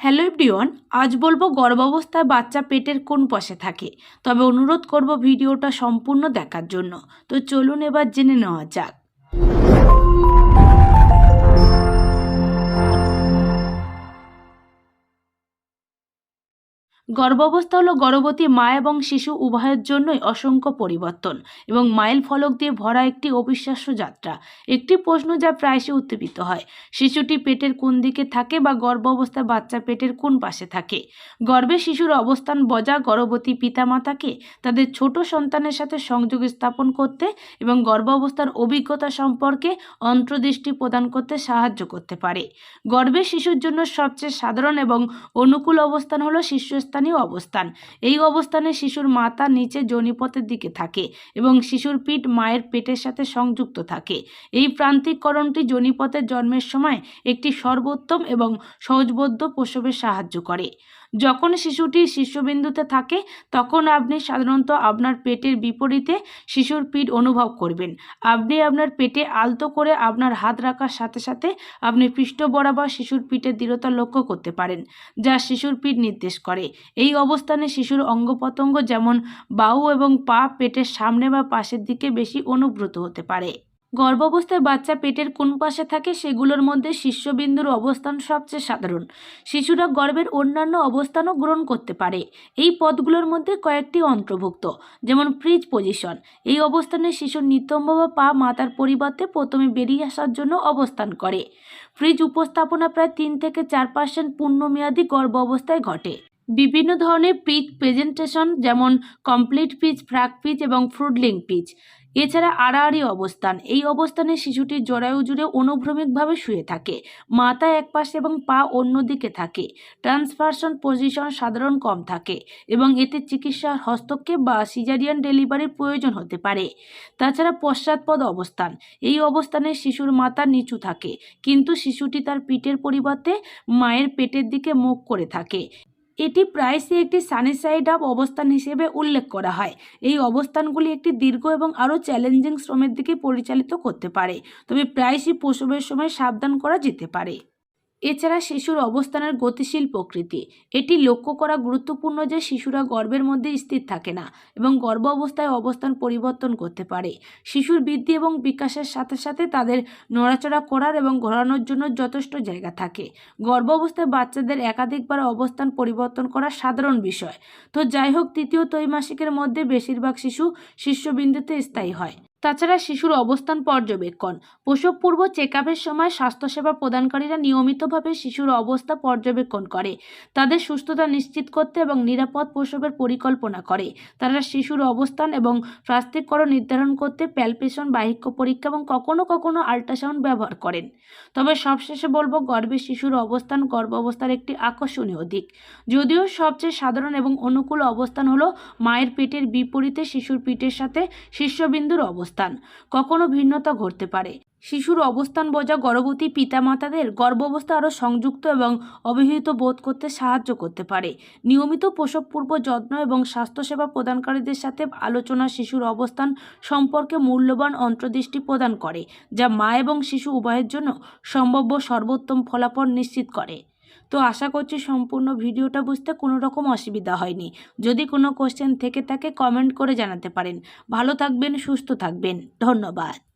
Hello everyone, আজ বলব গর্ভাবস্থায় বাচ্চা পেটের কোন পাশে থাকে। তবে অনুরোধ করব ভিডিওটা সম্পূর্ণ দেখার জন্য। তো চলুন এবার জেনে নেওয়া যাক। গর্ভাবস্থা হলো গর্ভবতী মা এবং শিশু উভয়ের জন্যই অসংখ্য পরিবর্তন এবং মাইল ফলক দিয়ে ভরা একটি অবিশ্বাস্য যাত্রা। একটি প্রশ্ন যা প্রায়শই উত্তেপিত হয়, শিশুটি পেটের কোন দিকে থাকে বা গর্ভাবস্থায় বাচ্চা পেটের কোন পাশে থাকে? গর্ভে শিশুর অবস্থান বজা গর্ভবতী পিতামাতাকে তাদের ছোট সন্তানের সাথে সংযোগ স্থাপন করতে এবং গর্ভাবস্থার অভিজ্ঞতা সম্পর্কে অন্তর্দৃষ্টি প্রদান করতে সাহায্য করতে পারে। গর্ভে শিশুর জন্য সবচেয়ে সাধারণ এবং অনুকূল অবস্থান হলো শীর্ষস্থানীয় অবস্থান। এই অবস্থানে শিশুর মাথা নিচে জনিপথের দিকে থাকে এবং শিশুর পিঠ মায়ের পেটের সাথে সংযুক্ত থাকে। এই প্রান্তিককরণটি জনিপথের জন্মের সময় একটি সর্বোত্তম এবং সহজবোধ্য প্রসবে সাহায্য করে। যখন শিশুটি শীর্ষবিন্দুতে থাকে, তখন আপনি সাধারণত আপনার পেটের বিপরীতে শিশুর পিঠ অনুভব করবেন। আপনি আপনার পেটে আলতো করে আপনার হাত রাখার সাথে সাথে আপনি পৃষ্ঠ বরাবর শিশুর পিঠের দৃঢ়তা লক্ষ্য করতে পারেন, যা শিশুর পিঠ নির্দেশ করে। এই অবস্থানে শিশুর অঙ্গ প্রত্যঙ্গ যেমন বাহু এবং পা পেটের সামনে বা পাশের দিকে বেশি অনুব্রত হতে পারে। গর্ভাবস্থায় বাচ্চা পেটের কোন পাশে থাকে সেগুলোর মধ্যে শীর্ষবিন্দুর অবস্থান সবচেয়ে সাধারণ। শিশুরা গর্ভের অন্যান্য অবস্থানও গ্রহণ করতে পারে। এই পদগুলোর মধ্যে কয়েকটি অন্তর্ভুক্ত, যেমন ফ্রিজ পজিশন। এই অবস্থানে শিশুর নিতম্ব বা পা মাতার পরিবর্তে প্রথমে বেরিয়ে আসার জন্য অবস্থান করে। ফ্রিজ উপস্থাপনা প্রায় তিন থেকে চার পার্সেন্ট পূর্ণমেয়াদী গর্ভ অবস্থায় ঘটে। বিভিন্ন ধরনের পিচ প্রেজেন্টেশন যেমন কমপ্লিট পিচ ফ্র্যাক পিচ এবং ফ্রুডলিং পিচ এছাড়া আড়াআড়ি অবস্থান। এই অবস্থানে শিশুটি জরায়ু জুড়ে অনুভ্রমিকভাবে শুয়ে থাকে। মাথা এক পাশে এবং পা অন্যদিকে থাকে। ট্রান্সফারশন পজিশন সাধারণ কম থাকে এবং এতে চিকিৎসার হস্তক্ষেপ বা সিজারিয়ান ডেলিভারির প্রয়োজন হতে পারে। তাছাড়া পশ্চাৎপদ অবস্থান। এই অবস্থানে শিশুর মাথা নিচু থাকে, কিন্তু শিশুটি তার পিঠের পরিবর্তে মায়ের পেটের দিকে মুখ করে থাকে। এটি প্রায়শই একটি সানিসাইড আপ অবস্থান হিসেবে উল্লেখ করা হয়। এই অবস্থানগুলি একটি দীর্ঘ এবং আরও চ্যালেঞ্জিং শ্রমের দিকে পরিচালিত করতে পারে, তবে প্রায়শই প্রসবের সময় সাবধান করা যেতে পারে। এছাড়া শিশুর অবস্থানের গতিশীল প্রকৃতি। এটি লক্ষ্য করা গুরুত্বপূর্ণ যে শিশুরা গর্ভের মধ্যে স্থির থাকে না এবং গর্ভ অবস্থায় অবস্থান পরিবর্তন করতে পারে। শিশুর বৃদ্ধি এবং বিকাশের সাথে সাথে তাদের নড়াচড়া করার এবং ঘোরানোর জন্য যথেষ্ট জায়গা থাকে। গর্ভ অবস্থায় বাচ্চাদের একাধিকবার অবস্থান পরিবর্তন করা সাধারণ বিষয়। তো যাই হোক, তৃতীয় ত্রৈমাসিকের মধ্যে বেশিরভাগ শিশু শীর্ষবিন্দুতে স্থায়ী হয়। তাছাড়া শিশুর অবস্থান পর্যবেক্ষণ। প্রসব পূর্ব চেক আপের সময় স্বাস্থ্যসেবা প্রদানকারীরা নিয়মিতভাবে শিশুর অবস্থা পর্যবেক্ষণ করে। তাদের সুস্থতা নিশ্চিত করতে এবং নিরাপদ প্রসবের পরিকল্পনা করে। তারা শিশুর অবস্থান এবং প্রাস্তিককরণ নির্ধারণ করতে প্যালপেশন, বাহিক্য পরীক্ষা এবং কখনো কখনো আল্ট্রাসাউন্ড ব্যবহার করেন। তবে সবশেষে বলব, গর্ভে শিশুর অবস্থান গর্ভ অবস্থার একটি আকর্ষণীয় দিক। যদিও সবচেয়ে সাধারণ এবং অনুকূল অবস্থান হলো মায়ের পেটের বিপরীতে শিশুর পিঠের সাথে শীর্ষবিন্দুর অবস্থান। কখনো ভিন্নতা ঘটতে পারে। শিশুর অবস্থান বোঝা গর্ভবতী পিতামাতাদের গর্ভাবস্থা আরও সংযুক্ত এবং অবহিত বোধ করতে সাহায্য করতে পারে। নিয়মিত প্রসব পূর্ব যত্ন এবং স্বাস্থ্যসেবা প্রদানকারীদের সাথে আলোচনা শিশুর অবস্থান সম্পর্কে মূল্যবান অন্তর্দৃষ্টি প্রদান করে, যা মা এবং শিশু উভয়ের জন্য সম্ভাব্য সর্বোত্তম ফলাফল নিশ্চিত করে। তো আশা করছি সম্পূর্ণ ভিডিওটা বুঝতে কোনো রকম অসুবিধা হয়নি। যদি কোনো কোশ্চেন থেকে থাকে কমেন্ট করে জানাতে পারেন। ভালো থাকবেন, সুস্থ থাকবেন। ধন্যবাদ।